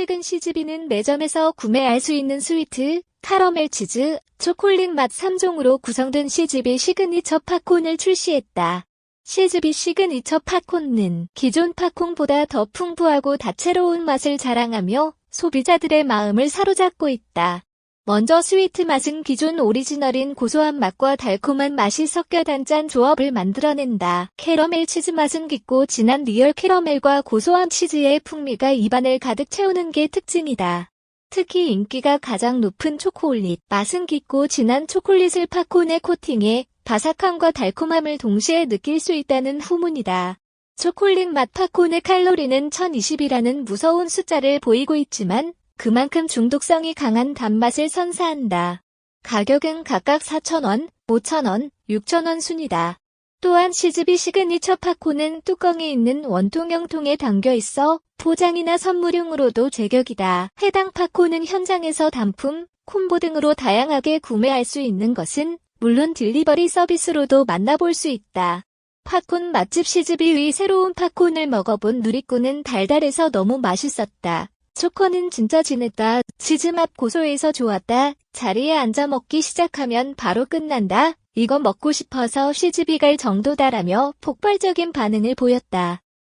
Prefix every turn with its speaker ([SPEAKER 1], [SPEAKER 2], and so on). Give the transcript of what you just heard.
[SPEAKER 1] 최근 CGV는 매점에서 구매할 수 있는 스위트, 카러멜 치즈, 초콜릿 맛 3종으로 구성된 CGV 시그니처 팝콘을 출시했다. CGV 시그니처 팝콘은 기존 팝콘보다 더 풍부하고 다채로운 맛을 자랑하며 소비자들의 마음을 사로잡고 있다. 먼저 스위트 맛은 기존 오리지널인 고소한 맛과 달콤한 맛이 섞여 단짠 조합을 만들어낸다. 캐러멜 치즈 맛은 깊고 진한 리얼 캐러멜과 고소한 치즈의 풍미가 입안을 가득 채우는 게 특징이다. 특히 인기가 가장 높은 초콜릿 맛은 깊고 진한 초콜릿을 팝콘에 코팅해 바삭함과 달콤함을 동시에 느낄 수 있다는 후문이다. 초콜릿 맛 팝콘의 칼로리는 1020이라는 무서운 숫자를 보이고 있지만 그만큼 중독성이 강한 단맛을 선사한다. 가격은 각각 4,000원, 5,000원, 6,000원 순이다. 또한 시즈비 시그니처 팝콘은 뚜껑이 있는 원통형 통에 담겨 있어 포장이나 선물용으로도 제격이다. 해당 팝콘은 현장에서 단품, 콤보 등으로 다양하게 구매할 수 있는 것은 물론 딜리버리 서비스로도 만나볼 수 있다. 팝콘 맛집 시즈비의 새로운 팝콘을 먹어본 누리꾼은 달달해서 너무 맛있었다. 초코는 진짜 진했다. 치즈맛 고소해서 좋았다. 자리에 앉아 먹기 시작하면 바로 끝난다. 이거 먹고 싶어서 시즈비 갈 정도다라며 폭발적인 반응을 보였다.